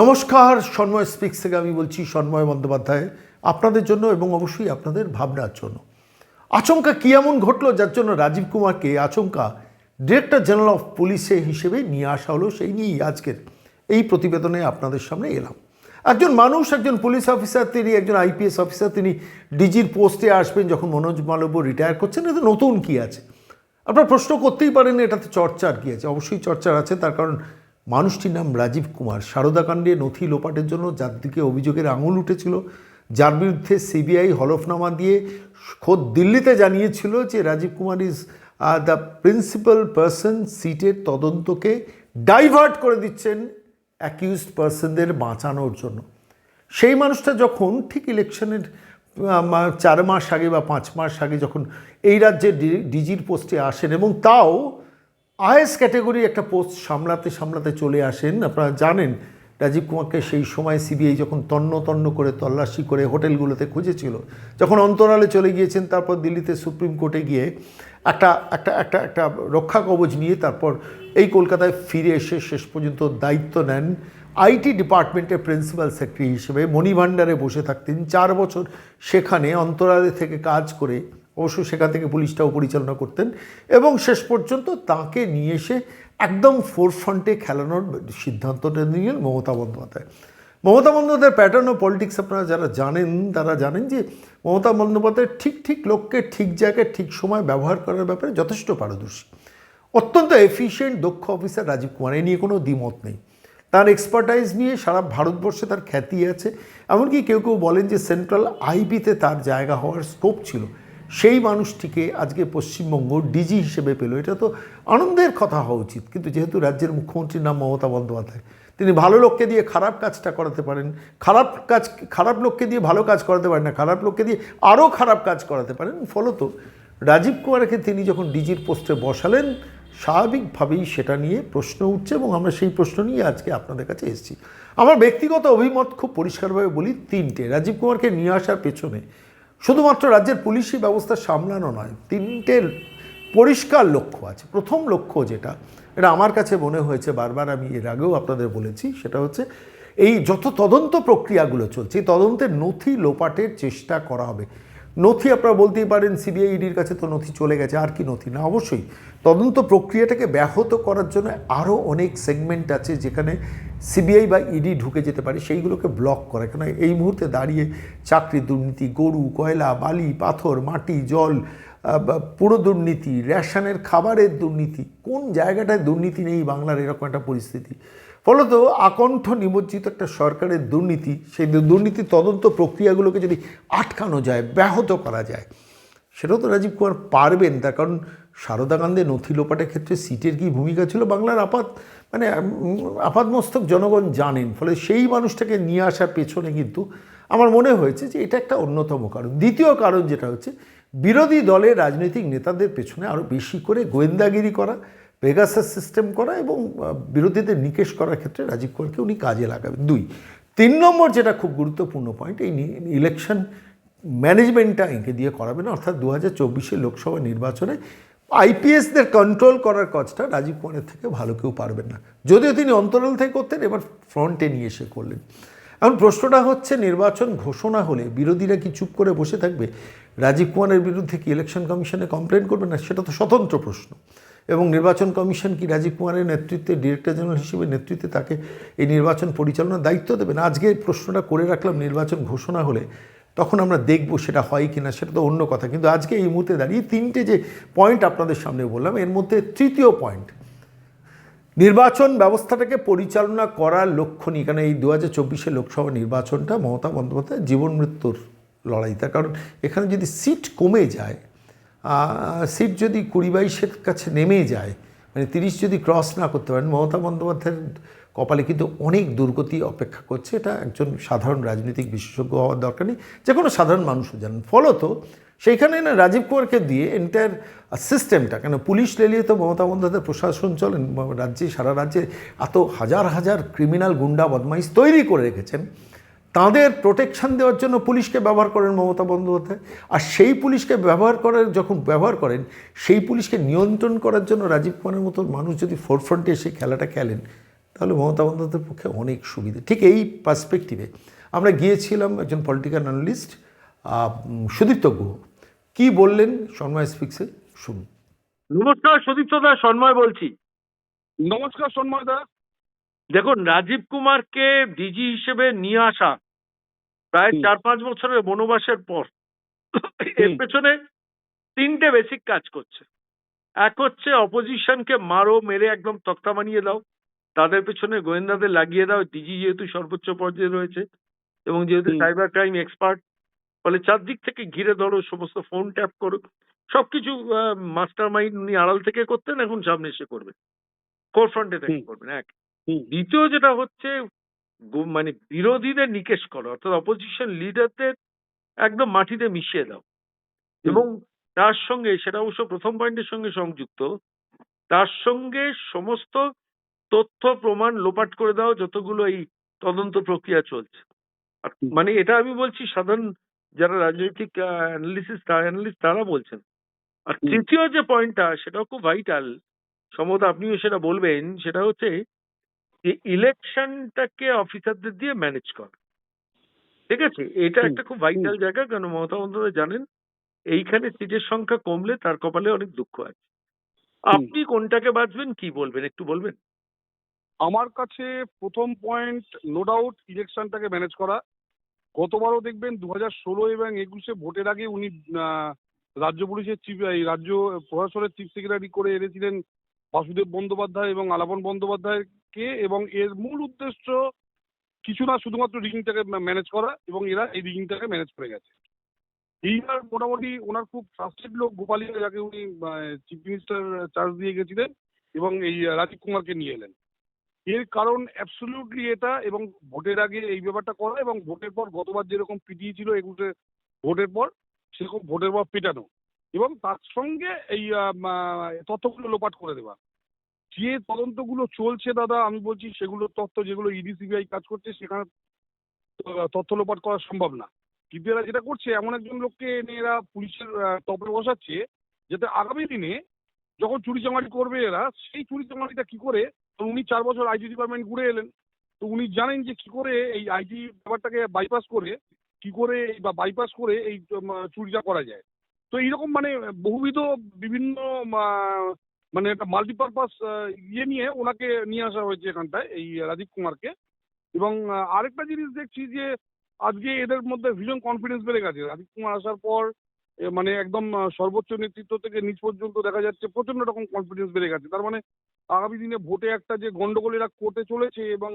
নমস্কার, সন্ময় স্পিক্স থেকে আমি বলছি সন্ময় বন্দ্যোপাধ্যায়, আপনাদের জন্য এবং অবশ্যই আপনাদের ভাবনার জন্য। আচমকা কী এমন ঘটলো যার জন্য রাজীব কুমারকে আচমকা ডিরেক্টর জেনারেল অফ পুলিশে হিসেবে নিয়ে আসা হলো সেই নিয়েই আজকের এই প্রতিবেদনে আপনাদের সামনে এলাম। একজন মানুষ, একজন পুলিশ অফিসার তিনি একজন আইপিএস অফিসার তিনি ডিজির পোস্টে আসবেন যখন মনোজ মালব্য রিটায়ার করছেন। এতে নতুন কী আছে? আপনারা প্রশ্ন করতেই পারেন, এটাতে চর্চার কী আছে? অবশ্যই চর্চার আছে, তার কারণ মানুষটির নাম রাজীব কুমার। সারদাকাণ্ডে নথি লোপাটের জন্য যার দিকে অভিযোগের আঙুল উঠেছিল। যার বিরুদ্ধে সিবিআই হলফনামা দিয়ে খোদ দিল্লিতে জানিয়েছিল যে Rajiv Kumar is the principal person সিটের তদন্তকে ডাইভার্ট করে দিচ্ছেন অ্যাকিউজড পার্সনদের বাঁচানোর জন্য। সেই মানুষটা যখন ঠিক ইলেকশনের চার মাস আগে বা পাঁচ মাস আগে যখন এই রাজ্যে ডিজির পোস্টে আসেন এবং তাও আইএস ক্যাটাগরি একটা পোস্ট সামলাতে সামলাতে চলে আসেন। আপনারা জানেন, রাজীব কুমারকে সেই সময় সিবিআই যখন তন্ন তন্ন করে তল্লাশি করে হোটেলগুলোতে খুঁজেছিল, যখন অন্তরালে চলে গিয়েছেন, তারপর দিল্লিতে সুপ্রিম কোর্টে গিয়ে একটা একটা একটা একটা রক্ষা কবচ নিয়ে তারপর এই কলকাতায় ফিরে এসে শেষ পর্যন্ত দায়িত্ব নেন আইটি ডিপার্টমেন্টের প্রিন্সিপাল সেক্রেটারি হিসেবে। মণিভাণ্ডারে বসে থাকতেন। চার বছর সেখানে অন্তরালে থেকে কাজ করে অবশ্য সেখান থেকে পুলিশটাও পরিচালনা করতেন এবং শেষ পর্যন্ত তাকে নিয়ে এসে একদম ফোরফ্রন্টে খেলানোর সিদ্ধান্তটা নিলেন মমতা বন্দ্যোপাধ্যায়। মমতা বন্দ্যোপাধ্যায়ের প্যাটার্ন অফ পলিটিক্স আপনারা যারা জানেন, তারা জানেন যে মমতা বন্দ্যোপাধ্যায় ঠিক ঠিক লোককে ঠিক জায়গায়, ঠিক সময় ব্যবহার করার ব্যাপারে যথেষ্ট পারদর্শী। অত্যন্ত এফিশিয়েন্ট দক্ষ অফিসার রাজীব কুমার। এ নিয়ে কোনো দ্বিমত নেই। তার এক্সপার্টাইজ নিয়ে সারা ভারতবর্ষে তার খ্যাতি আছে। এমনকি কেউ কেউ বলেন যে সেন্ট্রাল আইবিতে তার জায়গা হওয়ার স্কোপ ছিল। সেই মানুষটিকে আজকে পশ্চিমবঙ্গ ডিজি হিসেবে পেল। এটা তো আনন্দের কথা হওয়া উচিত। কিন্তু যেহেতু রাজ্যের মুখ্যমন্ত্রীর নাম মমতা বন্দ্যোপাধ্যায়, তিনি ভালো লোককে দিয়ে খারাপ কাজটা করাতে পারেন, খারাপ কাজ, খারাপ লোককে দিয়ে ভালো কাজ করাতে পারেন না, খারাপ লোককে দিয়ে আরও খারাপ কাজ করাতে পারেন। ফলত রাজীব কুমারকে তিনি যখন ডিজির পোস্টে বসালেন, স্বাভাবিকভাবেই সেটা নিয়ে প্রশ্ন উঠছে এবং আমরা সেই প্রশ্ন নিয়ে আজকে আপনাদের কাছে এসেছি। আমার ব্যক্তিগত অভিমত খুব পরিষ্কারভাবে বলি তিনটে। রাজীব কুমারকে নিয়ে আসার পেছনে শুধুমাত্র রাজ্যের পুলিশি ব্যবস্থা সামলানো নয়, তিনটে পরিষ্কার লক্ষ্য আছে। প্রথম লক্ষ্য যেটা, এটা আমার কাছে মনে হয়েছে, বারবার আমি এর আগেও আপনাদের বলেছি, সেটা হচ্ছে এই যত তদন্ত প্রক্রিয়াগুলো চলছে, এই তদন্তের নথি লোপাটের চেষ্টা করা হবে। নথি আপনারা বলতেই পারেন, সিবিআই ইডির কাছে তো নথি চলে গেছে, আর কি নথি? না, অবশ্যই। তদন্ত প্রক্রিয়াটাকে ব্যাহত করার জন্য আরও অনেক সেগমেন্ট আছে যেখানে সিবিআই বা ইডি ঢুকে যেতে পারে, সেইগুলোকে ব্লক করে। কেন এই মুহূর্তে দাঁড়িয়ে চাকরি দুর্নীতি, গরু, কয়লা, বালি, পাথর, মাটি, জল পুরো দুর্নীতি, রেশনের খাবারের দুর্নীতি, কোন জায়গাটায় দুর্নীতি নেই বাংলার এরকম একটা পরিস্থিতি? ফলত আকণ্ঠ নিমজ্জিত একটা সরকারের দুর্নীতি, সেই দুর্নীতি তদন্ত প্রক্রিয়াগুলোকে যদি আটকানো যায়, ব্যাহত করা যায়, সেটাও তো রাজীব কুমার পারবেন তার। কারণ সারদা কান্দে নথি লোপাটের ক্ষেত্রে সিটের কী ভূমিকা ছিল? বাংলার আপাত মানে আপাতমস্তক জনগণ জানেন, ফলে সেই মানুষটাকে নিয়ে আসার পেছনে কিন্তু আমার মনে হয়েছে যে এটা একটা অন্যতম কারণ। দ্বিতীয় কারণ যেটা হচ্ছে, বিরোধী দলের রাজনৈতিক নেতাদের পেছনে আরও বেশি করে গোয়েন্দাগিরি করা পেগাসাস সিস্টেম করা এবং বিরোধীদের নিকেশ করার ক্ষেত্রে রাজীব কুমারকে উনি কাজে লাগাবেন। দুই, তিন নম্বর যেটা খুব গুরুত্বপূর্ণ পয়েন্ট এই ইলেকশন ম্যানেজমেন্টটা এঁকে দিয়ে করাবেন, অর্থাৎ দু হাজার লোকসভা নির্বাচনে আইপিএসদের কন্ট্রোল করার কাজটা রাজীব কুমারের থেকে ভালো কেউ পারবেন না। যদিও তিনি অন্তরাল থেকে করতেন, এবার ফ্রন্টে নিয়ে এসে করলেন। এখন প্রশ্নটা হচ্ছে, নির্বাচন ঘোষণা হলে বিরোধীরা কি চুপ করে বসে থাকবে? রাজীব কুমারের বিরুদ্ধে কি ইলেকশন কমিশনে কমপ্লেন করবে? না, সেটা তো স্বতন্ত্র প্রশ্ন। এবং নির্বাচন কমিশন কি রাজীব কুমারের নেতৃত্বে ডিরেক্টর জেনারেল হিসেবে নেতৃত্বে তাকে এই নির্বাচন পরিচালনার দায়িত্ব দেবেন আজকে প্রশ্নটা করে রাখলাম, নির্বাচন ঘোষণা হলে তখন আমরা দেখব সেটা হয় কি না সেটা তো অন্য কথা। কিন্তু আজকে এই মুহূর্তে দাঁড়িয়ে তিনটে যে পয়েন্ট আপনাদের সামনে বললাম, এর মধ্যে তৃতীয় পয়েন্ট নির্বাচন ব্যবস্থাটাকে পরিচালনা করার লক্ষ্য নিয়ে কারণ এই দু হাজার চব্বিশের লোকসভা নির্বাচনটা মমতা বন্দ্যোপাধ্যায় জীবন মৃত্যুর লড়াই, তার কারণ এখানে যদি সিট কমে যায় সিট যদি কুড়ি বাইশের কাছে নেমে যায় মানে তিরিশ যদি ক্রস না করতে পারেন, মমতা বন্দ্যোপাধ্যায়ের কপালে কিন্তু অনেক দুর্গতি অপেক্ষা করছে। এটা একজন সাধারণ রাজনৈতিক বিশেষজ্ঞ হওয়ার দরকার নেই। যে কোনো সাধারণ মানুষও জানেন। ফলত সেইখানে না রাজীব কুমারকে দিয়ে এন্টায়ার সিস্টেমটা কেন পুলিশ লেলিয়ে তো মমতা বন্দ্যোপাধ্যায় প্রশাসন চলেন, রাজ্যে, সারা রাজ্যে এত হাজার হাজার ক্রিমিনাল গুন্ডা, বদমাইশ তৈরি করে রেখেছেন। তাদের প্রোটেকশন দেওয়ার জন্য পুলিশকে ব্যবহার করেন মমতা বন্দ্যোপাধ্যায়। আর সেই পুলিশকে ব্যবহার করার যখন ব্যবহার করেন সেই পুলিশকে নিয়ন্ত্রণ করার জন্য রাজীব কুমারের মতো মানুষ যদি ফোরফ্রন্টে এসে খেলাটা খেলেন তাহলে মমতা বন্দ্যোপাধ্যায়ের পক্ষে অনেক সুবিধে। ঠিক এই পার্সপেক্টিভে আমরা গিয়েছিলাম একজন পলিটিক্যাল অ্যানালিস্ট সুদীপ্ত গুহ। কী বললেন সন্ময় স্পিক্সে? শুনুন। নমস্কার সদীপ্ত দা সন্ময় বলছি। নমস্কার সন্ময় দা। দেখুন রাজীব কুমারকে ডিজি হিসেবে নিয়ে আসা প্রায় চার পাঁচ বছরের বনবাসের পর এর পেছনে তিনটে বেসিক কাজ করছে। এক হচ্ছে অপোজিশনকে মারো মেরে একদম তক্তা বানিয়ে দাও। তাদের পেছনে গোয়েন্দাদের লাগিয়ে দাও। ডিজি যেহেতু সর্বোচ্চ পর্যায়ে রয়েছে এবং যেহেতু সাইবার ক্রাইম এক্সপার্ট ফলে চারদিক থেকে ঘিরে ধরো সমস্ত ফোন ট্যাপ করো। সবকিছু মাস্টার মাইন্ড উনি আড়াল থেকে করতেন এখন সামনে এসে করবেন কোর ফ্রন্টে থেকে করবেন এক। দ্বিতীয় যেটা হচ্ছে মানে বিরোধীদের নিকেশ করো অর্থাৎ অপোজিশন লিডারদের একদম মাটিতে মিশিয়ে দাও। এবং তার সঙ্গে সেটা অবশ্য প্রথম পয়েন্টের সঙ্গে সংযুক্ত তার সঙ্গে সমস্ত তথ্য প্রমাণ লোপাট করে দাও যতগুলো এই তদন্ত প্রক্রিয়া চলছে। মানে এটা আমি বলছি সাধারণ যারা রাজনৈতিক অ্যানালিসিস অ্যানালিস্ট তারা বলছেন। আর তৃতীয় যে পয়েন্টটা সেটাও খুব ভাইটাল সম্ভবত আপনিও সেটা বলবেন সেটা হচ্ছে যে ইলেকশনটাকে অফিসারদের দিয়ে ম্যানেজ করা। ঠিক আছে? এটা একটা খুব ভাইটাল জায়গা কারণ মমতা বন্দ্যোপাধ্যায় জানেন এইখানে সিটের সংখ্যা কমলে তার কপালে অনেক দুঃখ আছে। আপনি কোনটাকে বাঁচবেন কি বলবেন একটু বলবেন? আমার কাছে প্রথম পয়েন্ট নো ডাউট ইলেকশনটাকে ম্যানেজ করা। গতবারও দেখবেন দু হাজার ষোলো এবং একুশে ভোটের আগে উনি আহ, রাজ্য পুলিশের চিফ এই রাজ্য প্রশাসনের চিফ সেক্রেটারি করে এনেছিলেন বাসুদেব বন্দ্যোপাধ্যায় এবং আলাপন বন্দ্যোপাধ্যায়কে এবং এর মূল উদ্দেশ্য কিছু না শুধুমাত্র রিগিংটাকে ম্যানেজ করা এবং এরা এই রিগিংটাকে ম্যানেজ করে গেছে। এইবার মোটামুটি ওনার খুব ট্রাস্টেড লোক গোপালিয়া যাকে উনি চিফ মিনিস্টার চার্জ দিয়ে গেছিলেন এবং এই রাজীব কুমারকে নিয়ে এলেন। এর কারণ অ্যাবসলিউটলি এটা এবং ভোটের আগে এই ব্যাপারটা করা এবং ভোটের পর গতবার যেরকম পিটিয়েছিল একুশে ভোটের পর, সেরকম ভোটের পর পেটানো। এবং তার সঙ্গে এই তথ্যগুলো লোপাট করে দেওয়া। যে তদন্তগুলো চলছে দাদা, আমি বলছি সেগুলোর তথ্য যেগুলো ইডি, সিবিআই কাজ করছে, সেখানে তথ্য লোপাট করা সম্ভব না। কিন্তু এরা যেটা করছে, এমন একজন লোককে এনে এরা পুলিশের টপে বসাচ্ছে, যাতে আগামী দিনে যখন চুরি চামারি করবে এরা, সেই চুরি চামারিটা কি করে উনি চার বছর আইটি ডিপার্টমেন্ট ঘুরে এলেন। তো উনি জানেন যে কি করে এই আইটি ব্যাপারটাকে বাইপাস করে, কি করে বা বাইপাস করে এই চুরিটা করা যায়। তো এইরকম মানে বহুবিধ বিভিন্ন মানে একটা মাল্টিপারপাস ইয়ে নিয়ে ওনাকে নিয়ে আসা হয়েছে এখানটায়, এই রাজীব কুমারকে। এবং আরেকটা জিনিস দেখছি যে আজকে এদের মধ্যে ভীষণ কনফিডেন্স বেড়ে গেছে। রাজীব কুমার আসার পর মানে একদম সর্বোচ্চ নেতৃত্ব থেকে নিচ পর্যন্ত দেখা যাচ্ছে প্রচণ্ড রকম কনফিডেন্স বেড়ে গেছে। তার মানে আগামী দিনে ভোটে একটা যে গন্ডগোল এরা করতে চলেছে এবং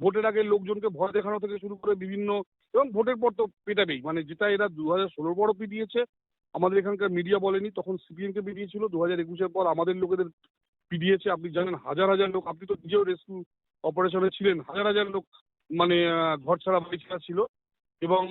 ভোটের আগে লোকজনকে ভয় দেখানো থেকে শুরু করে বিভিন্ন, এবং ভোটের পর তো পেটাবেই। মানে যেটা এরা দু হাজার ষোলোর পরও পিটিয়েছে আমাদের এখানকার মিডিয়া বলেনি, তখন সিপিএম কে পিটিয়েছিল দু হাজার একুশের পর আমাদের লোকেদের পিটিয়েছে আপনি জানেন, হাজার হাজার লোক, আপনি তো নিজেও রেস্কিউ অপারেশনে ছিলেন, হাজার হাজার লোক মানে ঘর ছাড়া বাড়ি ছাড়া ছিল। এবং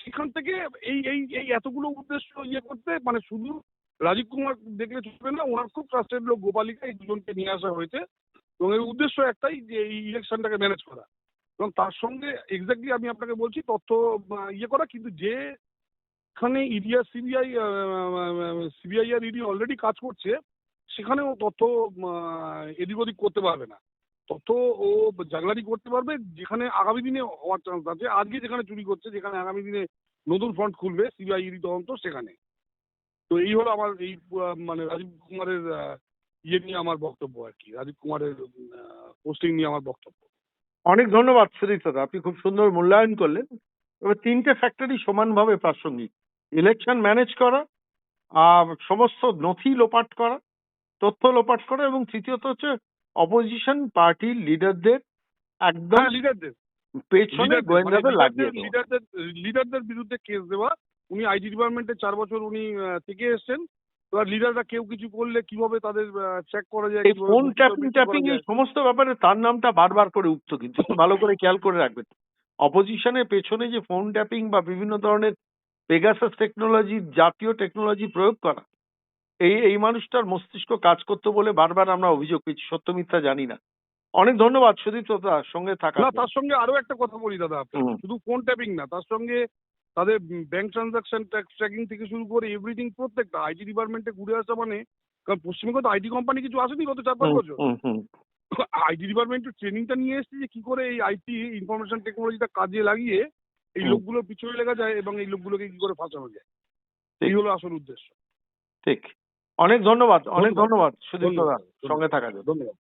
সেখান থেকে এই এই এই এতগুলো উদ্দেশ্য ইয়ে করতে মানে শুধু রাজীব কুমার দেখলে চলবে না, ওনার খুব ট্রাস্টেড লোক গোপালিকা, এই দুজনকে নিয়ে আসা হয়েছে। এবং এর উদ্দেশ্য একটাই যে এই ইলেকশনটাকে ম্যানেজ করা। এবং তার সঙ্গে এক্স্যাক্টলি আমি আপনাকে বলছি, তথ্য ইয়ে করা, কিন্তু যে এখানে ইডিআর সিবিআই সিবিআই আর ইডি অলরেডি কাজ করছে সেখানেও তথ্য আহ, এদিক ওদিক করতে পারবে না। তথ্য ও জাগলারি করতে পারবে যেখানে আগামী দিনে হওয়ার চান্স আছে। আজকে যেখানে চুরি করছে যেখানে আগামী দিনে নতুন ফ্রন্ট খুলবে সিবিআই ইডি তদন্ত সেখানে। তো এই হলো আমার এই মানে রাজীব কুমারের ইয়ে নিয়ে আমার বক্তব্য আর কি। রাজীব কুমারের পোস্টিং নিয়ে আমার বক্তব্য। অনেক ধন্যবাদ সুদীপ দাদা আপনি খুব সুন্দর মূল্যায়ন করলেন। এবার তিনটে ফ্যাক্টরি সমানভাবে প্রাসঙ্গিক। ইলেকশন ম্যানেজ করা আর সমস্ত নথি লোপাট করা তথ্য লোপাট করা এবং তৃতীয়ত হচ্ছে অপোজিশন পার্টির লিডারদের একদম লিডারদের পেছনে গোয়েন্দাদের লাগিয়ে। লিডারদের লিডারদের বিরুদ্ধে কেস দেওয়া। উনি আইটি ডিপার্টমেন্টে চার বছর উনি থেকে এসেছেন। এবার লিডাররা কেউ কিছু করলে কীভাবে তাদের চেক করা যায় এই ফোন ট্যাপিং ট্যাপিং এই সমস্ত ব্যাপারে তার নামটা বারবার করে উঠতো কিন্তু ভালো করে খেয়াল করে রাখবেন। অপোজিশনের পেছনে যে ফোন ট্যাপিং বা বিভিন্ন ধরনের পেগাসাস টেকনোলজি জাতীয় টেকনোলজি প্রয়োগ করা। এই এই মানুষটার মস্তিষ্ক কাজ করতো বলে বারবার আমরা অভিযোগ পেয়েছি সত্য মিথ্যা জানি না। অনেক ধন্যবাদ সুদীপ দাদা সঙ্গে থাকা না তার সঙ্গে আরও একটা কথা বলি দাদা শুধু ফোন ট্যাপিং না তার সঙ্গে তাদের ব্যাংক ট্রানজাকশন ট্র্যাকিং থেকে শুরু করে এভরিথিং প্রত্যেকটা আইটি ডিপার্টমেন্টে ঘুরে আসা মানে কারণ পশ্চিমবঙ্গে তো আইটি কোম্পানি কিছু আসেনি গত চার পাঁচ বছর। আইটি ডিপার্টমেন্টের ট্রেনিংটা নিয়ে এসেছি যে কি করে এই আইটি ইনফরমেশন টেকনোলজিটা কাজে লাগিয়ে এই। লোকগুলোর পিছনে লেখা যায় এবং এই লোকগুলোকে কি করে ফাঁসানো যায় এই হলো আসল উদ্দেশ্য ঠিক অনেক ধন্যবাদ অনেক ধন্যবাদ। সুদীপ দাদা। সঙ্গে থাকার জন্য ধন্যবাদ